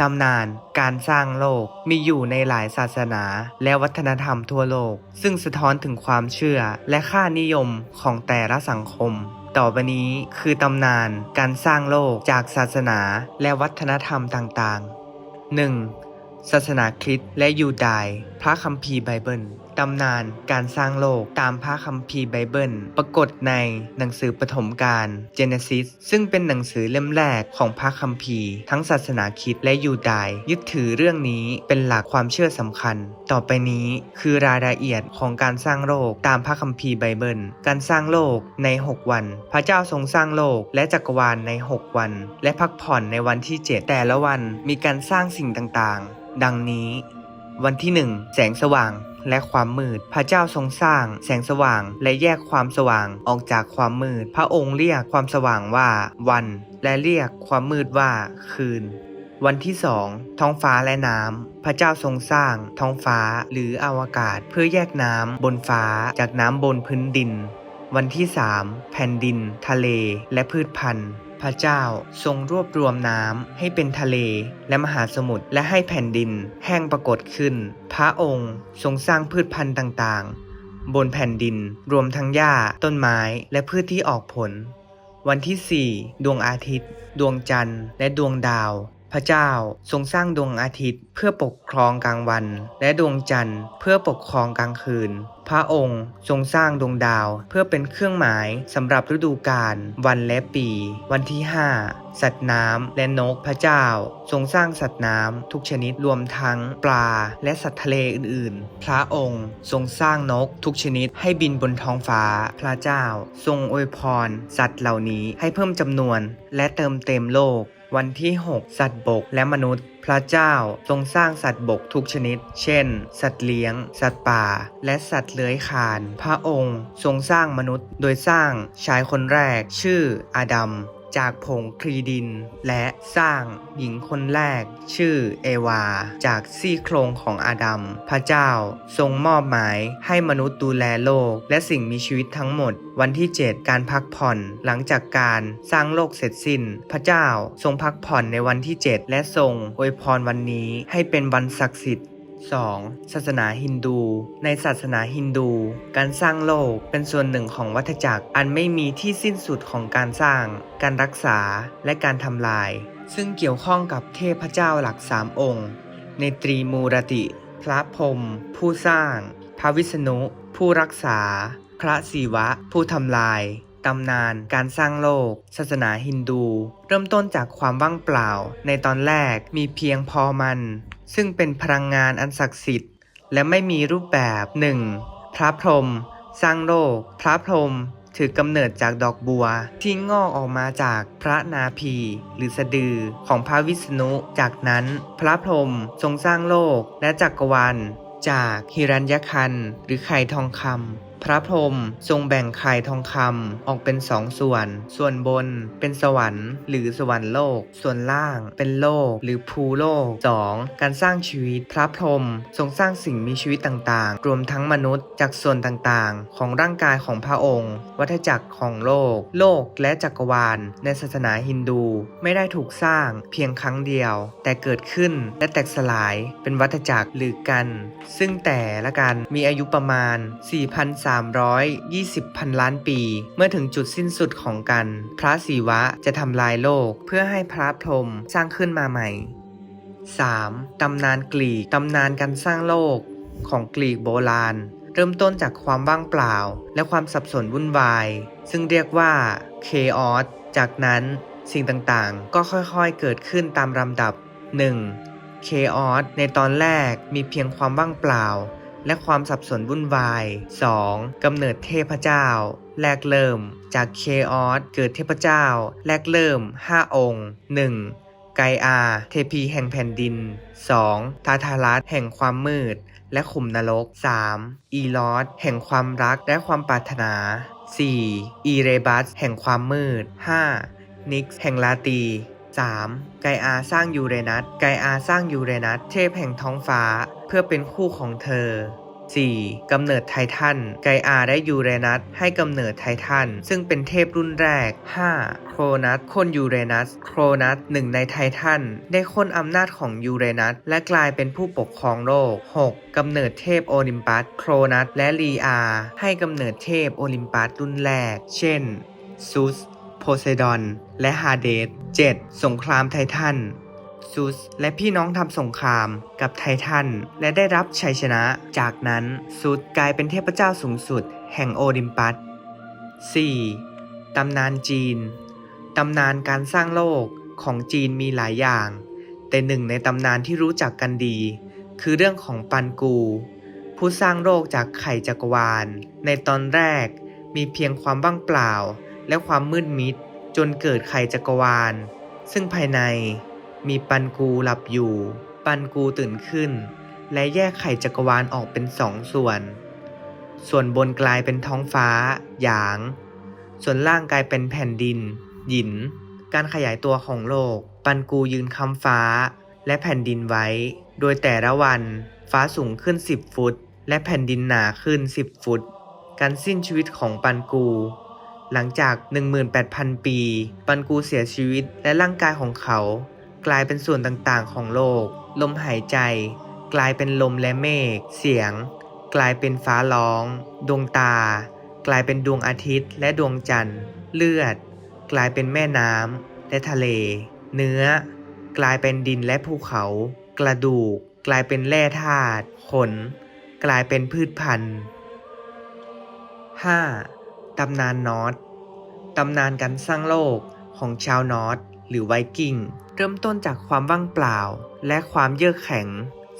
ตำนานการสร้างโลกมีอยู่ในหลายศาสนาและวัฒนธรรมทั่วโลก ซึ่งสะท้อนถึงความเชื่อและค่านิยมของแต่ละสังคม ต่อไปนี้คือตำนานการสร้างโลกจากศาสนาและวัฒนธรรมต่างๆ 1. ศาสนาคริสต์และยูดายห์พระคัมภีร์ไบเบิล ตำนานการสร้างโลกตามพระคัมภีร์ไบเบิล ปรากฏในหนังสือปฐมกาล Genesis ซึ่งเป็นหนังสือเล่มแรกของพระคัมภีร์ ทั้งศาสนาคริสต์และยูดายยึดถือเรื่องนี้เป็นหลักความเชื่อสำคัญ ต่อไปนี้คือรายละเอียดของการสร้างโลกตามพระคัมภีร์ไบเบิล การสร้างโลกใน 6 วัน พระเจ้าทรงสร้างโลกและจักรวาลใน 6 วัน และพักผ่อนในวันที่ 7 แต่ละวันมีการสร้างสิ่งต่างๆ ดังนี้ วันที่หนึ่งแสงสว่างและความมืด พระเจ้าทรงสร้าง แสงสว่างและแยกความสว่างออกจากความมืด พระองค์เรียกความสว่างว่าวัน และเรียกความมืดว่าคืน วันที่สองท้องฟ้าและน้ำพระเจ้าทรงสร้าง ท้องฟ้าหรืออวกาศเพื่อแยกน้ำบนฟ้าจากน้ำบนพื้นดิน วันที่สามแผ่นดิน ทะเล และพืชพันธุ์ พระเจ้าทรงรวบรวมน้ำให้เป็นทะเลและมหาสมุทรและให้แผ่นดินแห้งปรากฏขึ้น พระองค์ทรงสร้างพืชพันธุ์ต่างๆ บนแผ่นดินรวมทั้งหญ้าต้นไม้และพืชที่ออกผล วันที่ 4 ดวงอาทิตย์ ดวงจันทร์ และดวงดาว พระเจ้าทรงสร้างดวงอาทิตย์ เพื่อปกครองกลางวัน และดวงจันทร์ เพื่อปกครองกลางคืน พระองค์ทรงสร้างดวงดาวเพื่อเป็นเครื่องหมายสำหรับฤดูกาลวันและปี วันที่ 5 สัตว์น้ำและนกพระเจ้า ทรงสร้างสัตว์น้ำทุกชนิดรวมทั้งปลาและสัตว์ทะเลอื่นๆ พระองค์ทรงสร้างนกทุกชนิดให้บินบนท้องฟ้า พระเจ้า ทรงอวยพร สัตว์เหล่านี้ให้เพิ่มจำนวน และเติมเต็มโลก วันที่ 6 สัตว์บกและมนุษย์ พระเจ้าทรงสร้างสัตว์บกทุกชนิด เช่น สัตว์เลี้ยง สัตว์ป่า และสัตว์เลื้อยคลาน พระองค์ทรงสร้างมนุษย์ โดยสร้างชายคนแรก ชื่ออาดัม จากผงคลีดิน และสร้างหญิงคนแรก ชื่อเอวา จากซี่โครงของอาดัม พระเจ้าทรงมอบหมายให้มนุษย์ดูแลโลก และสิ่งมีชีวิตทั้งหมด วันที่ 7 การพักผ่อน หลังจากการสร้างโลกเสร็จสิ้น พระเจ้าทรงพักผ่อนในวันที่ 7 และทรงอวยพรวันนี้ให้เป็นวันศักดิ์สิทธิ์ 2. ศาสนาฮินดู ในศาสนาฮินดู การสร้างโลกเป็นส่วนหนึ่งของวัฏจักรอันไม่มีที่สิ้นสุดของการสร้าง การรักษาและการทำลาย ซึ่งเกี่ยวข้องกับเทพเจ้าหลักสามองค์ ในตรีมูรติ พระพรหมผู้สร้าง พระวิษณุ ผู้รักษา พระศิวะ ผู้ทำลายตำนานการสร้างโลก ศาสนาฮินดู เริ่มต้นจากความว่างเปล่า ในตอนแรกมีเพียงพอมัน ซึ่งเป็นพลังงานอันศักดิ์สิทธิ์ และไม่มีรูปแบบหนึ่งพระพรหมสร้างโลก พระพรหมถือกำเนิดจากดอกบัว ที่งอกออกมาจากพระนาภีหรือสะดือของพระวิษณุ จากนั้นพระพรหมทรงสร้างโลกและจักรวาลจากฮิรัญยคันหรือไข่ทองคำ พระพรหมทรงแบ่งไข่ทองคำออกเป็นสองส่วน ส่วนบนเป็นสวรรค์ หรือสวรรค์โลก ส่วนล่างเป็นโลก หรือภูโลก 2. การสร้างชีวิต พระพรหมทรงสร้างสิ่งมีชีวิตต่างๆ รวมทั้งมนุษย์จากส่วนต่างๆ ของร่างกายของพระองค์ วัฏจักรของโลก โลกและจักรวาล ในศาสนาฮินดูไม่ได้ถูกสร้างเพียงครั้งเดียว แต่เกิดขึ้นและแตกสลายเป็นวัฏจักรหรือกัน ซึ่งแต่ละกันมีอายุประมาณ4,000 320 พันล้านปี เมื่อถึงจุดสิ้นสุดของกัน พระศิวะจะทำลายโลกเพื่อให้พระพรหมสร้างขึ้นมาใหม่ 3. ตำนานกรีก ตำนานการสร้างโลกของกรีกโบราณ เริ่มต้นจากความว่างเปล่า และความสับสนวุ่นวาย ซึ่งเรียกว่าเคออสจากนั้นสิ่งต่างๆ ก็ค่อยๆ เกิดขึ้นตามลำดับ 1. เคออสในตอนแรกมีเพียงความว่างเปล่า และความสับสนวุ่นวาย 2. กำเนิดเทพเจ้า แรกเริ่ม จากเคออสเกิดเทพเจ้า แรกเริ่ม 5 องค์ 1. ไกอา เทพีแห่งแผ่นดิน 2. ทาทารัสแห่งความมืด และขุมนรก 3. อีลอสแห่งความรักและความปรารถนา 4. อีเรบัสแห่งความมืด 5. นิกแห่งลาตี 3. ไกอาสร้างยูเรนัส ไกอาสร้างยูเรนัสเทพแห่งท้องฟ้าเพื่อเป็นคู่ของเธอ 4. กำเนิดไททัน ไกอาและยูเรนัสให้กำเนิดไททัน ซึ่งเป็นเทพรุ่นแรก 5. โครนัสคนยูเรนัส โครนัสหนึ่งในไททัน ได้ค้นอำนาจของยูเรนัส และกลายเป็นผู้ปกครองโลก 6. กำเนิดเทพโอลิมปัส โครนัสและลีอา ให้กำเนิดเทพโอลิมปัสรุ่นแรก เช่นซุส โพไซดอน และฮาเดส 7. สงครามไททันซุสและพี่น้องทำสงครามกับไททันและได้รับชัยชนะ จากนั้นซุสกลายเป็นเทพเจ้าสูงสุด แห่งโอลิมปัส 4. ตำนานจีน ตำนานการสร้างโลกของจีนมีหลายอย่าง แต่หนึ่งในตำนานที่รู้จักกันดี คือเรื่องของปันกู ผู้สร้างโลกจากไข่จักรวาล ในตอนแรกมีเพียงความว่างเปล่า และความมืดมิดจนเกิดไข่จักรวาล ซึ่งภายในมีปันกูหลับอยู่ ปันกูตื่นขึ้น และแยกไข่จักรวาลออกเป็นสองส่วน ส่วนบนกลายเป็นท้องฟ้า หยาง ส่วนล่างกลายเป็นแผ่นดิน หยิน การขยายตัวของโลก ปันกูยืนค้ำฟ้า และแผ่นดินไว้ โดยแต่ละวัน ฟ้าสูงขึ้น 10 ฟุต และแผ่นดินหนาขึ้น 10 ฟุต การสิ้นชีวิตของปันกู หลังจาก 18,000 ปี ปันกูเสียชีวิตและร่างกายของเขา กลายเป็นส่วนต่างๆของโลก ลมหายใจ กลายเป็นลมและเมฆ เสียง กลายเป็นฟ้าร้อง ดวงตา กลายเป็นดวงอาทิตย์และดวงจันทร์ เลือด กลายเป็นแม่น้ำและทะเล เนื้อ กลายเป็นดินและภูเขา กระดูก กลายเป็นแร่ธาตุขน กลายเป็นพืชพันธุ์ 5. ตำนานนอร์ดตำนานการสร้างโลกของชาวนอร์ดหรือไวกิ้ง เริ่มต้นจากความว่างเปล่า และความเยือกแข็ง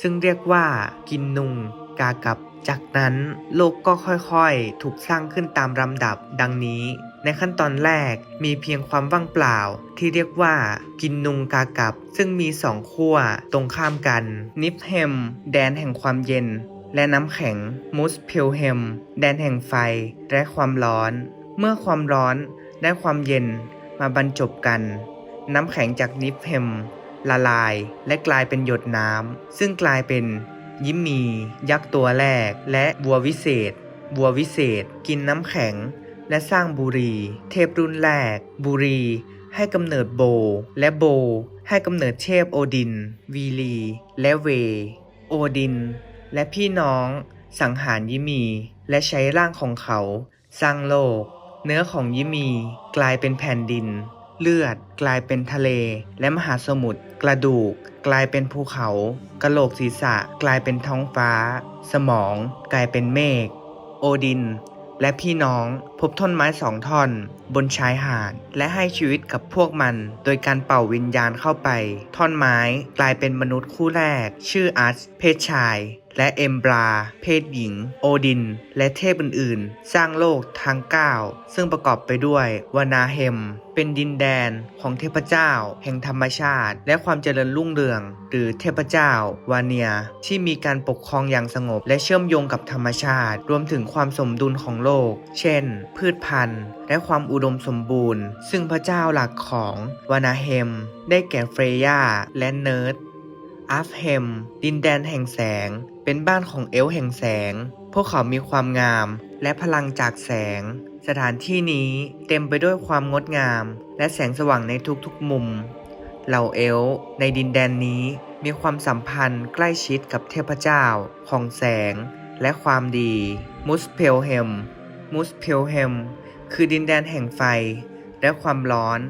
ซึ่งเรียกว่ากินนุงกากับ จากนั้นโลกก็ค่อยๆ ถูกสร้างขึ้นตามลำดับดังนี้ ในขั้นตอนแรกมีเพียงความว่างเปล่า ที่เรียกว่ากินนุงกากับ ซึ่งมีสองขั้วตรงข้ามกัน นิฟเฮม แดนแห่งความเย็น และน้ำแข็งมูสเพลเฮมแดนแห่งไฟและความร้อน เมื่อความร้อนและความเย็นมาบรรจบกัน น้ำแข็งจากนิฟเฮมละลายและกลายเป็นหยดน้ำ ซึ่งกลายเป็นยิมมี ยักษ์ตัวแรก และวัววิเศษวัววิเศษ กินน้ำแข็ง และสร้างบุรี เทพรุ่นแรก บุรี ให้กำเนิดโบ และโบ ให้กำเนิดเทพโอดิน วีลี และเว โอดิน และพี่น้องสังหารยิมี และใช้ร่างของเขาสร้างโลก เนื้อของยิมี กลายเป็นแผ่นดิน เลือดกลายเป็นทะเล และมหาสมุทรกระดูก กลายเป็นภูเขากะโหลกศีรษะกลายเป็นท้องฟ้า สมอง กลายเป็นเมฆโอดิน และพี่น้อง พบท่อนไม้สองท่อน บนชายหาด และให้ชีวิตกับพวกมัน โดยการเป่าวิญญาณเข้าไป ท่อนไม้กลายเป็นมนุษย์คู่แรก ชื่ออัสเพศชายและเอมบรา เพศหญิง โอดิน และเทพอื่นๆ สร้างโลกทั้ง 9 ซึ่งประกอบไปด้วยวานาเฮม เป็นดินแดนของเทพเจ้า แห่งธรรมชาติ และความเจริญรุ่งเรือง หรือเทพเจ้าวาเนีย ที่มีการปกครองอย่างสงบ และเชื่อมโยงกับธรรมชาติ รวมถึงความสมดุลของโลก เช่นพืชพันธุ์ และความอุดมสมบูรณ์ ซึ่งพระเจ้าหลักของวานาเฮม ได้แก่เฟรย่าและเนิร์ดอัฟเฮม ดินแดนแห่งแสง เป็นบ้านของเอลแห่งแสง พวกเขามีความงามและพลังจากแสง สถานที่นี้เต็มไปด้วยความงดงาม และแสงสว่างในทุกๆมุม เหล่าเอลในดินแดนนี้มีความสัมพันธ์ใกล้ชิดกับเทพเจ้าของแสงและความดี มุสเพลเฮม มุสเพลเฮมคือดินแดนแห่งไฟและความร้อน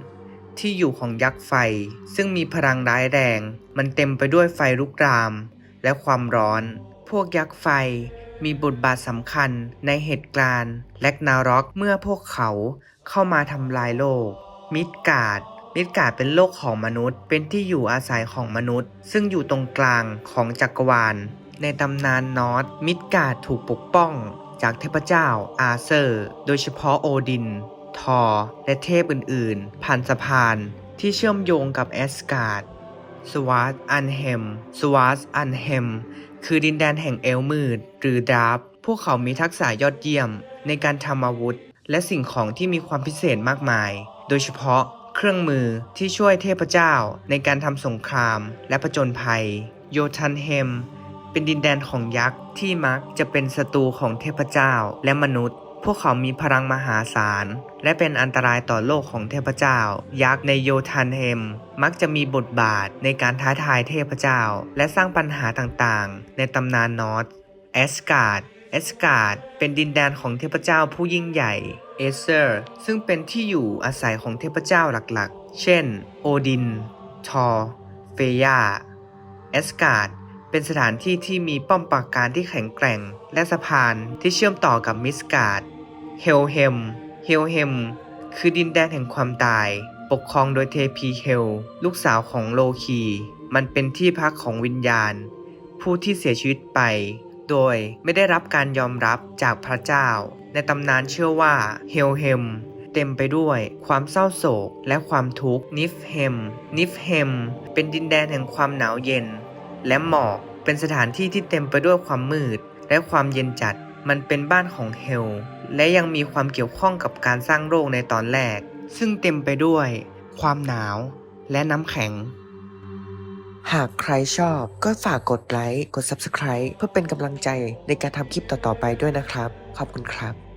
ที่อยู่ของยักษ์ไฟ ซึ่งมีพลังร้ายแรง มันเต็มไปด้วยไฟลุกราม และความร้อน พวกยักษ์ไฟมีบทบาทสำคัญในเหตุการณ์แลกนาร็อกเมื่อพวกเขาเข้ามาทำลายโลก มิดการ์ดมิดการ์ดเป็นโลกของมนุษย์ เป็นที่อยู่อาศัยของมนุษย์ ซึ่งอยู่ตรงกลางของจักรวาล ในตำนานนอร์ดมิดการ์ดถูกปกป้อง จากเทพเจ้าอาเซอร์ โดยเฉพาะโอดิน ทอร์และเทพอื่นๆ ผ่านสะพานที่เชื่อมโยงกับแอสการ์ดสวาสอันเฮมสวาสอันเฮมคือดินแดนแห่งเอลมืด หรือดาร์ฟพวกเขามีทักษะยอดเยี่ยม ในการทำอาวุธ และสิ่งของที่มีความพิเศษมากมาย โดยเฉพาะเครื่องมือที่ช่วยเทพเจ้าในการทำสงครามและผจญภัย โยทันเฮม เป็นดินแดนของยักษ์ที่มักจะเป็นศัตรูของเทพเจ้าและมนุษย์ พวกเขามีพลังมหาศาล และเป็นอันตรายต่อโลกของเทพเจ้า ยักษ์ในโยธันเฮม มักจะมีบทบาทในการท้าทายเทพเจ้า และสร้างปัญหาต่างๆ ในตำนานนอร์ทแอสการ์ดแอสการ์ดเป็นดินแดนของเทพเจ้าผู้ยิ่งใหญ่เอเซอร์ซึ่งเป็นที่อยู่อาศัยของเทพเจ้าหลักๆ เช่น โอดิน ทอร์ เฟยาแอสการ์ด เป็นสถานที่ที่มีป้อมปราการที่แข็งแกร่ง และสะพานที่เชื่อมต่อกับมิสการ์ดเฮลเฮม เฮลเฮม คือดินแดนแห่งความตาย ปกครองโดยเทพีเฮล ลูกสาวของโลคี มันเป็นที่พักของวิญญาณ ผู้ที่เสียชีวิตไป โดยไม่ได้รับการยอมรับจากพระเจ้า ในตำนานเชื่อว่าเฮลเฮมเต็มไปด้วยความเศร้าโศกและความทุกข์นิฟเฮม นิฟเฮม เป็นดินแดนแห่งความหนาวเย็น และหมอกเป็นสถานที่ที่เต็มไปด้วยความมืด และความเย็นจัด มันเป็นบ้านของเฮล และยังมีความเกี่ยวข้องกับการสร้างโลกในตอนแรก ซึ่งเต็มไปด้วย ความหนาว และน้ำแข็ง หากใครชอบก็ฝากกดไลค์ กด Subscribe เพื่อเป็นกำลังใจในการทำคลิปต่อๆไปด้วยนะครับ ขอบคุณครับ